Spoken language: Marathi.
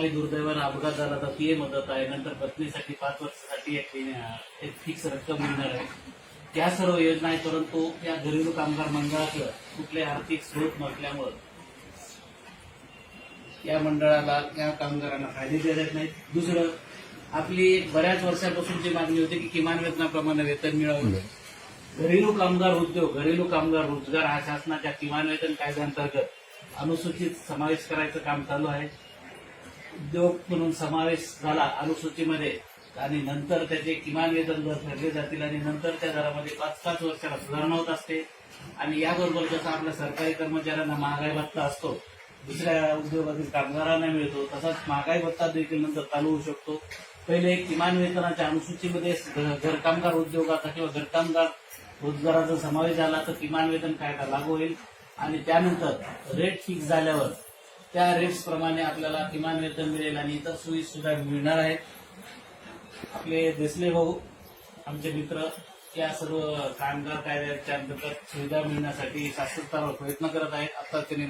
काही दुर्दैवानं अपघात झाला तर ती मदत आहे. नंतर पत्नीसाठी पाच वर्षासाठी एक फिक्स रक्कम मिळणार आहे. त्या सर्व योजना आहेत परंतु या घरेलू कामगार मंडळाचं कुठले आर्थिक स्रोत नसल्यामुळं या मंडळाला या कामगारांना फायदे देत नाहीत. दुसरं आपली बऱ्याच वर्षापासूनची मागणी होती की किमान वेतनाप्रमाणे वेतन मिळावं. घरेलू कामगार उद्योग घरेलू कामगार रोजगार हा शासनाच्या किमान वेतन कायद्याअंतर्गत अनुसूचित समावेश करायचं काम चालू आहे. उद्योग म्हणून समावेश झाला अनुसूचीमध्ये. आणि नंतर त्याचे किमान वेतन दर ठरले जातील आणि नंतर त्या दरामध्ये पाच पाच वर्षाला सुधारणा होत असते. आणि याबरोबर जसा आपल्या सरकारी कर्मचाऱ्यांना महागाई भत्ता असतो दुसऱ्या उद्योगातील कामगारांना मिळतो तसाच महागाई भत्ता देखील नंतर चालू होऊ शकतो. पहिले किमान वेतनाच्या अनुसूचीमध्ये घरकामगार उद्योगाचा किंवा घरकामगार रोजगाराचा समावेश झाला तर किमान वेतन कायदा लागू होईल. आणि त्यानंतर रेट फिक्स झाल्यावर त्या रेट्स प्रमाणे आपल्याला किमान वेतन मिळेल आणि इतर सोयी सुद्धा मिळणार आहेत. आपले देसले भाऊ आमचे मित्र या सर्व कामगार कायद्याच्या अंतर्गत सुविधा मिळण्यासाठी शाश्वतपणे प्रयत्न करत आहेत. आता त्यांनी